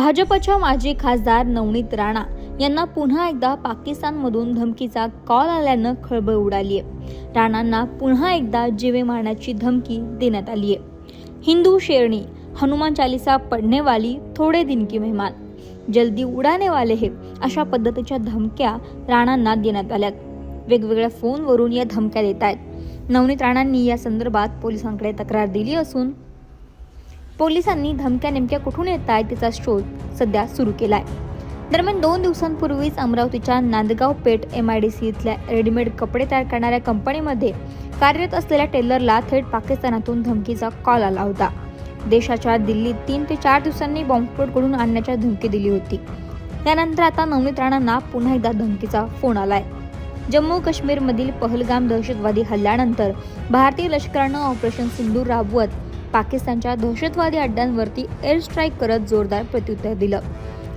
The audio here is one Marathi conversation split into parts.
भाजपच्या माजी खासदार नवनीत राणा यांना पुन्हा एकदा पाकिस्तानमधून धमकीचा कॉल आल्यानं खळबळ उडाली आहे. राणांना पुन्हा एकदा जीवे मारण्याची धमकी देण्यात आली आहे. हिंदू शेरणी हनुमान चालिसा पडणेवाली थोडे दिन की मेहमान जल्दी उडाने वाले हे अशा पद्धतीच्या धमक्या राणांना देण्यात आल्यात. वेगवेगळ्या फोनवरून या धमक्या देत आहेत नवनीत राणांनी या संदर्भात पोलिसांकडे तक्रार दिली असून पोलिसांनी धमक्या नेमक्या कुठून येत आहेत त्याचा शोध सध्या सुरू केलाय. दरम्यान दोन दिवसांपूर्वीच अमरावतीच्या Nandgaon Peth M I D C इथल्या रेडीमेड कपडे तयार करणाऱ्या कंपनीमध्ये कार्यरत असलेल्या टेलरला थेट पाकिस्तानातून धमकीचा कॉल आला होता. देशाच्या दिल्लीत तीन ते चार दिवसांनी बॉम्बस्फोट घडून आणण्याची धमकी दिली होती. त्यानंतर आता नवनीत राणांना पुन्हा एकदा धमकीचा फोन आलाय. जम्मू काश्मीरमधील पहलगाम दहशतवादी हल्ल्यानंतर भारतीय लष्करानं ऑपरेशन सिंदूर राबवत पाकिस्तानच्या दहशतवादी अड्ड्यांवरती एअर स्ट्राईक करत जोरदार प्रत्युत्तर दिलं.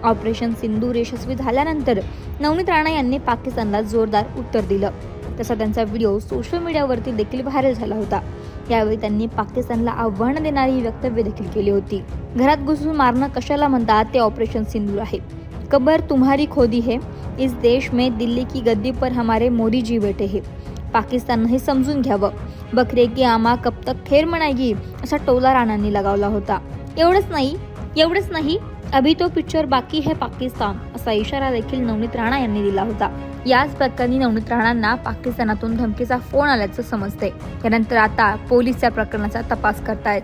ऑपरेशन सिंधू यशस्वी झाल्यानंतर नवनीत राणा यांनी पाकिस्तानला जोरदार उत्तर दिलं. तसा त्यांचा व्हिडिओ सोशल मीडियावरती देखील व्हायरल झाला होता. यावेळी त्यांनी पाकिस्तानला आव्हान देणारी वक्तव्य देखील केली होती. घरात घुसून मारणं कशाला म्हणतात ते ऑपरेशन सिंदूर आहे. कबर तुम्हारी खोदी है. इस देश में दिल्ली की गद्दी पर हमारे मोदी जी बैठे हैं. पाकिस्ताननं हे समजून घ्यावं. बकरे की आमा कब तक खेर म्हणायगी असा टोला राणांनी लगावला होता. एवढंच नाही एवढंच नाही अभि तो पिक्चर बाकी है पाकिस्तान असा इशारा देखील नवनीत राणा यांनी दिला होता. याच प्रकरणी नवनीत राणांना पाकिस्तानातून धमकीचा फोन आल्याचं समजते त्यानंतर आता पोलीस या प्रकरणाचा तपास करतायत.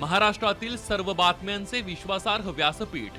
महाराष्ट्रातील सर्व बातम्यांचे विश्वासार्ह व्यासपीठ